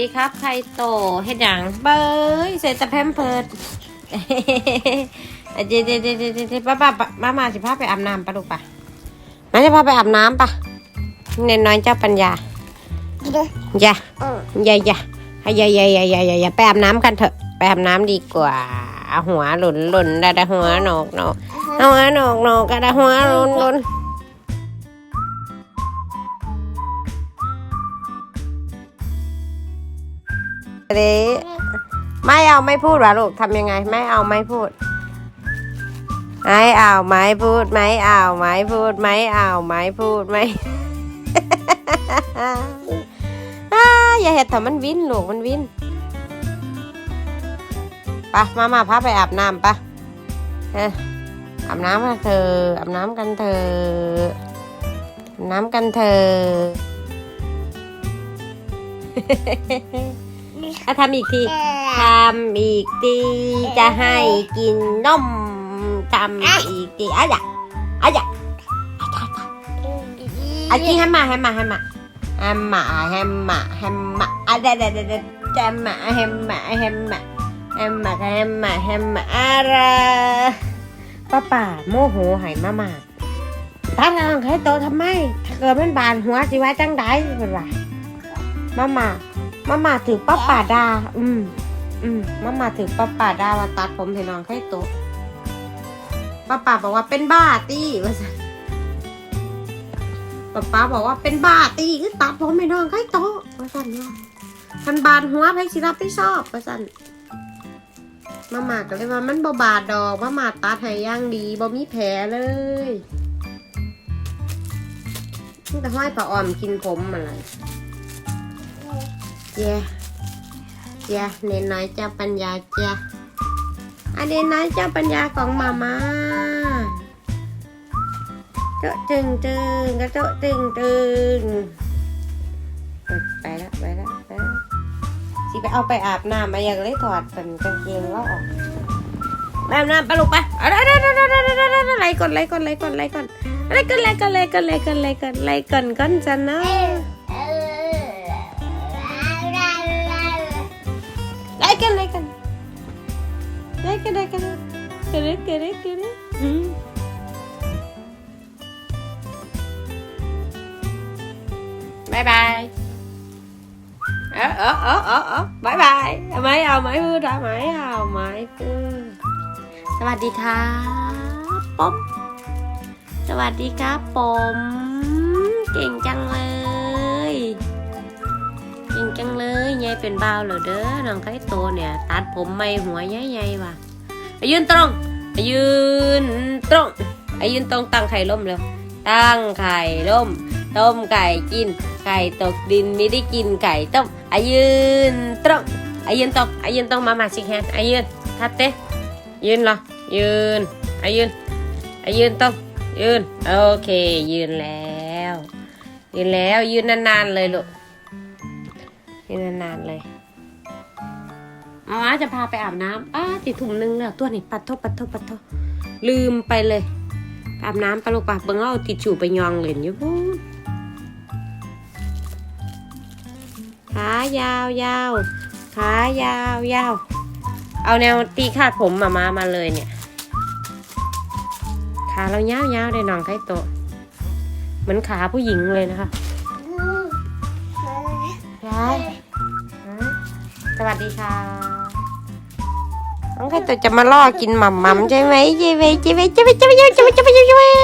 ดีครับไคโตเฮ็ดหยังเบยใส่แตะแพมเพิร์ดเจเจเจเจเจเจป้าป้าป้ามามาสิพาไปอาบน้ำปะลูกปะมาจะพาไปอาบน้ำปะเนนน้อยเจ้าปัญญาอย่าอย่าอย่าให้อย่าอย่าอย่าอย่าอย่าอย่าไปอาบน้ำกันเถอะไปอาบน้ำดีกว่าหัวหลุนหลุนดาดาหัวโหนกโหนกหัวโหนกโหนกกระดาหัวหลุนหลุน เดไม่เอาไม่พูดหรอลูกทำยังไง ไม่เอาไม่พูด ไม่เอาไม่พูดไม่เอาไม่พูดไม่เอาไม่พูดไม่อ้าอย่าเห็ดถ้ามันวินลูกมันวินไปะมามาพาไปอาบน้ำปะอาบน้ำกันเถออาบน้ำกันเถออาบน้ำกันเถอะถ้าทำอีกทีทำอีกทีจะให้กินนมทำอีกทีอะอย่าอะอย่าอะกินให้มาให้มาให้มาให้มาให้มาให้มาอะเด็ดเด็ดเด็ดจะมาให้มาให้มาให้มาให้มาให้มาอะไรป้าป่าโมโหใหายมามาตาทางให้โตทำไม ถ้าเกิดมันบานหัวสิไว้จังไดเป็นไรมามา มามาถือป้าป่าดา อืม อืมมามาถือป้าป่าดาว่าตัดผมให้น้องไข่โตะป้าป่าบอกว่าเป็นบ้าตี้ว่าสันป้าป่าบอกว่าเป็นบ้าตี้คือตัดผมให้น้องไข่โตะว่าสันเนาะทันบานหัวไพสิรับผิดชอบว่าสันมามาก็เลยว่ามันบ่บาดดอกมามาตัดให้อย่างดีบ่มีแผลเลยมันแต่ห้อยปลาอ่อมกินผมมาเลย เจ้เจ้เนนน้อยเจ้าปัญญาเจ้อันเนนน้อยเจ้าปัญญาของมาม่าเจ้าตึงตึงก็เจ้าตึงตึงไปแล้วไปแล้วไปแล้วสิไปเอาไปอาบน้ำมาอยากเลยถอดเป็นกางเกงแล้วออกไปอาบน้ำไปลูกไปเอาได้ได้ได้ได้ได้ได้ได้ไล่ก่อนไล่ก่อนไล่ก่อนไล่ก่อนไล่ก่อนไล่ก่อนไล่ก่อนไล่ก่อนไล่ก่อน กันเลยกันได้กันได้กันกระเรกระเรกระเรอืมบายบายเออเออเออเออออบายบายเอาไหมเอาไหมพูดเอาไหมเอาไหมพูดสวัสดีครับป๊อมสวัสดีครับผม เก่งจังเลย จังเลยยายเป็นบ่าวเหรอเด้อน้องไข่โตเนี่ยตัดผมไม่หัวใหญ่ๆว่ะยืนตรงยืนตรงอายืนตรงตั้งไข่ล้มเร็วตั้งไข่ล้มต้มไก่กิน ไก่ตกดินไม่ได้กินไก่ต้มอายืนตรงอายืนตรงอายืนตรงมามาชิคแฮนอายืนทัดเต้ยืนเหรอยืนอายืนอายืนตรงยืนโอเค ยืนแล้ว ยืนแล้วยืนนานๆเลยลูก ยืนนานๆเลยเอาอาจะพาไปอาบน้ำอ้าติดถุงนึงแล้วตัวนี้ปัดโทปัดโทปัดโทลืมไปเลยไปอาบน้ำปะลูกปะเบิ่งเอาติดชูไปยองเหรียญอยู่พูนขายาวยาวขายาวยาวเอาแนวตีคาดผมมามามาเลยเนี่ยขาเรายาวยาวๆเลยน้องไข่โตะเหมือนขาผู้หญิงเลยนะคะยายฮะ สวัสดีค่ะน้องไข่ตัวจะมาล่อกินหม่ำหม่ำใช่ไหมเจ๊เวยเจ๊เวยเจ๊เวยเจ๊เวยเจ๊เวยเจ๊เวยเจ๊เวย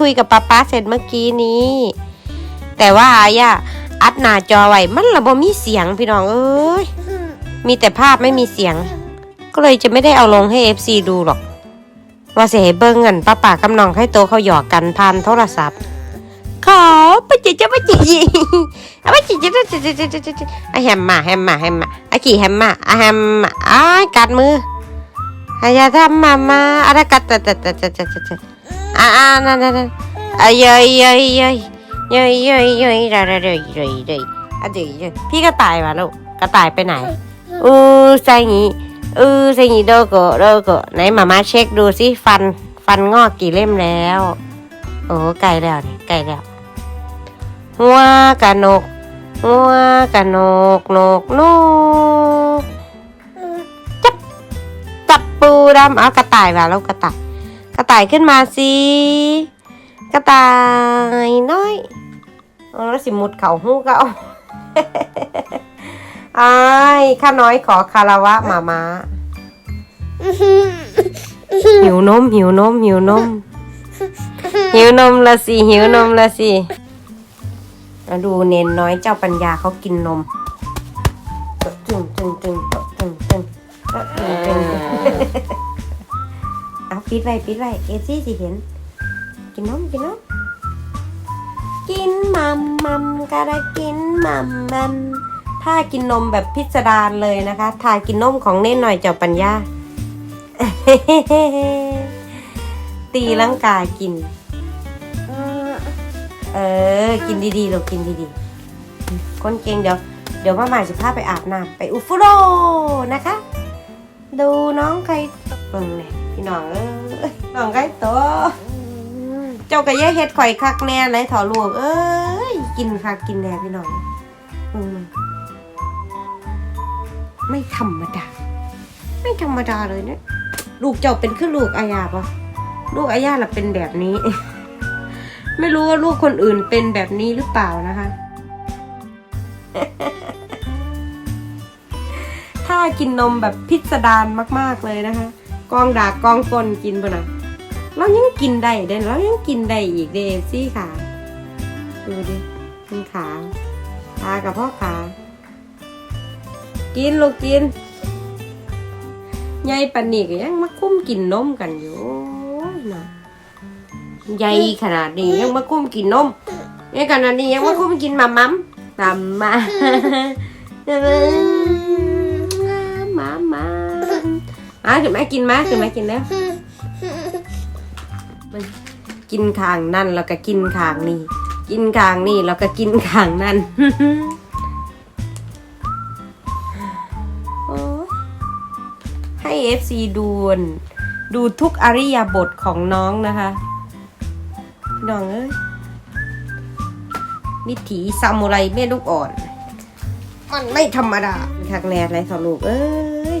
คุยกับป้าป้าเสร็จเมื่อกี้นี้ แต่ว่าไอ้อะอัดหน้าจอไว้มันระบบมีเสียงพี่น้องเอ้ยมีแต่ภาพไม่มีเสียง ก็เลยจะไม่ได้เอาลงให้เอฟซีดูหรอก ว่าเสียเบิ้งเงินป้าป้ากับน้องไข่โตเขาหยอกกันผ่านโทรศัพท์ ขอปะจิจะปะจิจิอะปะจิจะจะจะจะจะจะอะแฮมมาแฮมมาแฮมมาอะขี่แฮมมาอะแฮมมาอ้ากัดมืออายาทำมามาอะไรกัดตะตะตะตะตะตะตะอ่าอ่านั่นนั่นนั่นอะเยยเยยเยยเยยเยยเยยระระเยยเยยเยยอะเยยเยยพี่กระต่ายมาลูกกระต่ายไปไหนอือใส่งี้อือใส่งี้โดโกโดโกไหนมามาเช็คดูสิฟันฟันงอกกี่เล่มแล้ว โอ้ไก่แล้วนี่ไก่แล้ว หัวกะนกงัวกะนกนกนกจับจับปูดำเอากระต่ายมาแล้วกระต่าย กระต่ายขึ้นมาสิกระต่ายน้อยเอาแล้วสิมุดเขาหูก็เอาไอ้ข้าน้อยขอคารวะหมามาหิวนมหิวนมหิวนมหิวนมละสิหิวนมละสิ แล้ดูเน้นน้อยเจ้าปัญญาเขากินนมจึงจึงจึงจึงจึงจึงจึงเอาปิดไว้ปิดไว้เอซี่สิเห็น กินนมกินนมกินมัมมัมกระกินมัมมัมท่ากินนมแบบพิสดารเลยนะคะท่ากินนมของเน่นหน่อยเจ้าปัญญาตีลังกากิน ออ กินดีๆเรากินดีๆคนเก่งเดี๋ยว เดี๋ยวมาใหม่จะพาไปอาบน้ำไปอุฟุโรนะคะ ดูน้องใครเบิ่งเนี่ยพี่น้องเอ้ยน้องใครโตเจ้าก็แย่เฮ็ดข่อยคักแน่เลยถอลูกเอ้ยกินคักกินแน่พี่น้องเบิ่งมันไม่ธรรมดา ไม่ธรรมดาเลยเนี่ยลูกเจ้าเป็นคือลูกอายาปะลูกอายาล่ะเป็นแบบนี้ ไม่รู้ว่าลูกคนอื่นเป็นแบบนี้หรือเปล่านะคะ ถ้ากินนมแบบพิสดารมาก ๆเลยนะคะ กองดากกองกลกินปะนะเรายังกินได้เด่นเรายังกินได้อีกเดฟซี่ขาดูดิกินขาขากับพ่อขากินลูกกินยายปันนี่ก็ยังมาคุ้มกินนมกันอยู่ ใหญ่ขนาดนี้ยังมาคุ้มกินนมยังขนาดนี้ยังมาคุ้มกินมัมมัมมัมมามามาอะถึงแม่กินไหมถึงแม่กินแล้วกินขางนั่นแล้วก็กินขางนี่ กินขางนี่แล้วก็กินขางนั่นให้เอฟซีดูนดูทุกอริยบทของน้องนะคะ น้องเอ้ยวิถีซามูไรแม่ลูกอ่อน มันไม่ธรรมดาคักแน่ไรสอลูกเอ้ย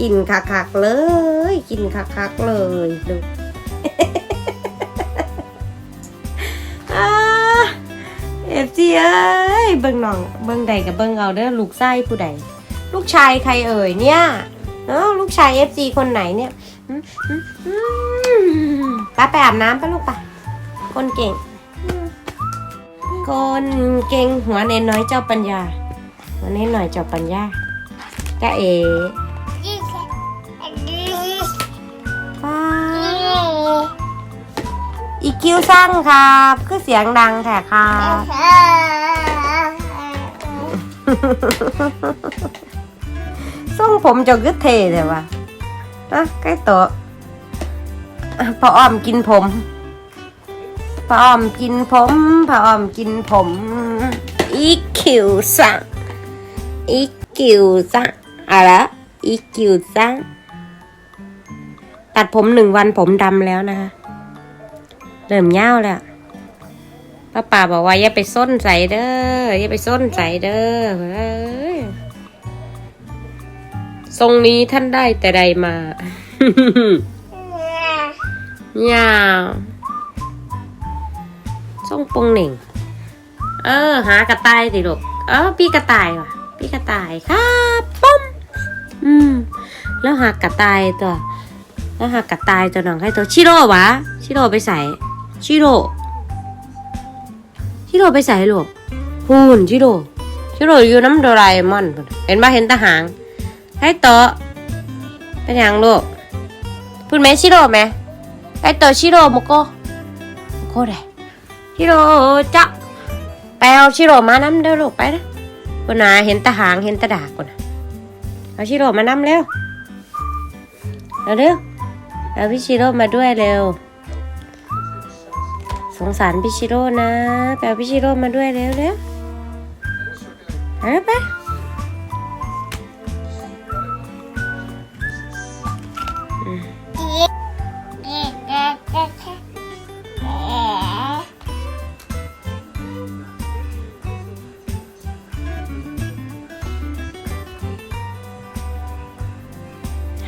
กินคักๆเลย กินคักๆเลยดูเอฟซีเอ้ยเบิ่งน้องเบิ่งใดกับเบิ่งเอาเด้อลูกไส้ผู้ใด ลูกชายใครเอ่ยเนี่ยเอ้าลูกชายเอฟซีคนไหนเนี่ยอืมอืมอืมไปไปอาบน้ำไปลูกไป คนเก่ง คนเก่งหัวเน้นน้อยเจ้าปัญญา หัวเน้นหน่อยเจ้าปัญญาจ้าเอ๋ว้าวอีคิวสร้างครับคือเสียงดังแท้ครับส่งผมเจะกึดเทเลยวะอะใกล้โตะอะพออ้อมกินผม พออ้อมกินผมพออ้อมกินผมอีคิวสั่งอีคิวสั่งอะไรอีคิวสั่งตัดผมหนึ่งวันผมดำแล้วนะคะเริ่มเยาแล้วป้าป่าบอกว่าอย่าไปส้นใส่เด้ออย่าไปส้นใส่เด้อทรงนี้ท่านได้แต่ใดมา ยาว ทรงปงเหน่ง เออ หากระต่ายสิลูกเออพี่กระต่ายว่ะ พี่กระต่ายครับป้อมอืม แล้วหากระต่ายตัว แล้วหากระต่ายตัวหนังให้ตัวชิโร่วะชิโร่ไปใส่ชิโร่ชิโร่ไปใส่ลูกพูนชิโร่ชิโร่อยู่น้ำโดราเอมอนเห็นปะเห็นตาหาง ให้โตะเป็นยังลูกพูดไหมชิโร่ไหมให้โตะชิโร่โมโกโมโกได้ ชิโร่จ้ะไปเอาชิโร่มาน้ำเด้อลูกไปนะกูนาเห็นตาหางเห็นตาดากคนน่ะเอาชิโร่มาน้ำเร็วเอาเร็วเอาพี่ชิโร่มาด้วยเร็ว สงสารพี่ชิโร่นะไปเอาพี่ชิโร่มาด้วยเร็วเร็วเอาไป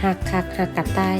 หักคักหักกัดใต้